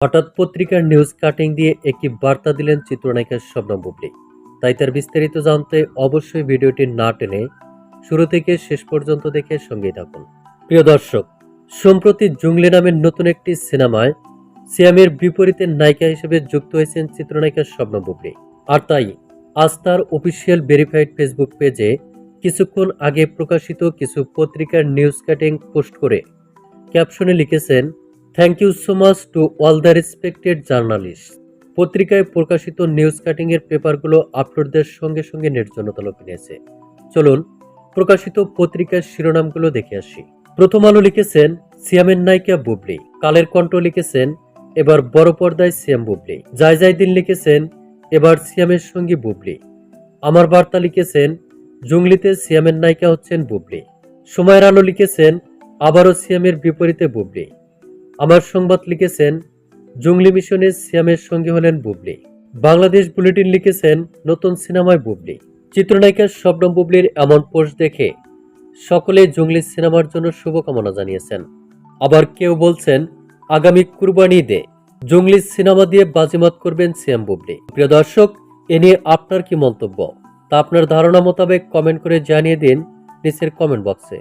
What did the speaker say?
হঠাৎ পত্রিকার news cutting দিয়ে একটি বার্তা দিলেন চিত্রনায়িকা শবনম বুবলি। তাই তার বিস্তারিত জানতে অবশ্যই ভিডিওটি না টেনে শুরু থেকে শেষ পর্যন্ত দেখে সঙ্গেই থাকুন। প্রিয় দর্শক, সম্প্রতি জুংলি নামের নতুন একটি সিনেমায় সিয়ামের বিপরীতে নায়িকা হিসেবে যুক্ত হয়েছেন চিত্রনায়িকা শবনম বুবলি। আর তাই আজ তার অফিসিয়াল ভেরিফাইড ফেসবুক পেজে কিছুক্ষণ আগে প্রকাশিত কিছু পত্রিকার নিউজ কাটিং পোস্ট করে ক্যাপশনে লিখেছেন thank you so much to all the respected journalist পত্রিকায় প্রকাশিত নিউজ কাটিংয়ের পেপারগুলো আপলোডদের সঙ্গে সঙ্গে নেট জনতা কিনেছে। চলুন, প্রকাশিত পত্রিকার শিরোনামগুলো দেখে আসি। প্রথম আলো লিখেছেন, সিয়ামের নায়িকা বুবলি। কালের কণ্ঠ লিখেছেন, এবার বড় পর্দায় সিয়াম বুবলি। জায় জায় দিন লিখেছেন, এবার সিয়ামের সঙ্গী বুবলি। আমার বার্তা লিখেছেন জঙ্গলিতে সিয়ামের নায়িকা হচ্ছেন বুবলি। সময়ের আলো লিখেছেন, আবারও সিয়ামের বিপরীতে বুবলি। আমার সংবাদ লিখেছেন জঙ্গলি মিশনে সিয়ামের সঙ্গী হলেন বুবলি। বাংলাদেশ বুলেটিন লিখেছেন নতুন সিনেমায় বুবলি। চিত্রনায়িকা শবনম বুবলির এমন পোস্ট দেখে সকলে জঙ্গলি সিনেমার জন্য শুভকামনা জানিয়েছেন। আবার কেউ বলছেন, আগামী কুরবানি দে জঙ্গলি সিনেমা দিয়ে বাজিমাত করবেন সিয়াম বুবলি। প্রিয় দর্শক, এ নিয়ে আপনার কি মন্তব্য? তা আপনার ধারণা মোতাবেক কমেন্ট করে জানিয়ে দিন নিচের কমেন্ট বক্সে।